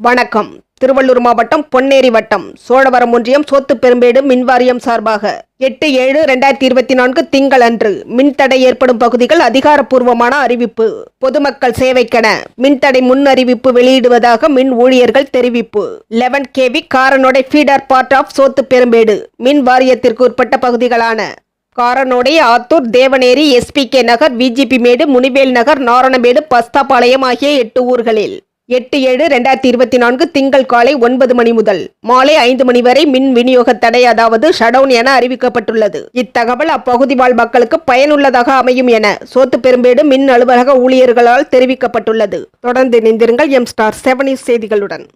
வணக்கம். திருவள்ளூர் மாவட்டம் பொன்னேரி வட்டம் சோழவரம் ஒன்றியம் சோத்து பெரும்பேடு மின்வாரியம் சார்பாக எட்டு ஏழு ரெண்டாயிரத்தி இருபத்தி நான்கு திங்கள் அன்று மின்தடை ஏற்படும் பகுதிகள் அதிகாரப்பூர்வமான அறிவிப்பு. பொதுமக்கள் சேவைக்கென மின்தடை முன் அறிவிப்பு வெளியிடுவதாக மின் ஊழியர்கள் தெரிவிப்பு. Eleven KV Karanodai feeder part of Sothuperumbedu மின் வாரியத்திற்கு உட்பட்ட பகுதிகளான காரனோடை ஆத்தூர் தேவநேரி எஸ்பிகே நகர் விஜிபி மேடு முனிவேல் நகர் நாரணமேடு பஸ்தாபாளையம் ஆகிய எட்டு ஊர்களில் எட்டு ஏழு ரெண்டாயிரத்தி இருபத்தி நான்கு திங்கள் காலை ஒன்பது மணி முதல் மாலை ஐந்து மணி வரை மின் விநியோக தடை அதாவது ஷடவுன் என அறிவிக்கப்பட்டுள்ளது. இத்தகவல் அப்பகுதி வாழ் மக்களுக்கு பயனுள்ளதாக அமையும் என சோத்து பெரும்பேடு மின் அலுவலக ஊழியர்களால் தெரிவிக்கப்பட்டுள்ளது. தொடர்ந்து இணைந்திருங்கள் எம் ஸ்டார் செவன் செய்திகளுடன்.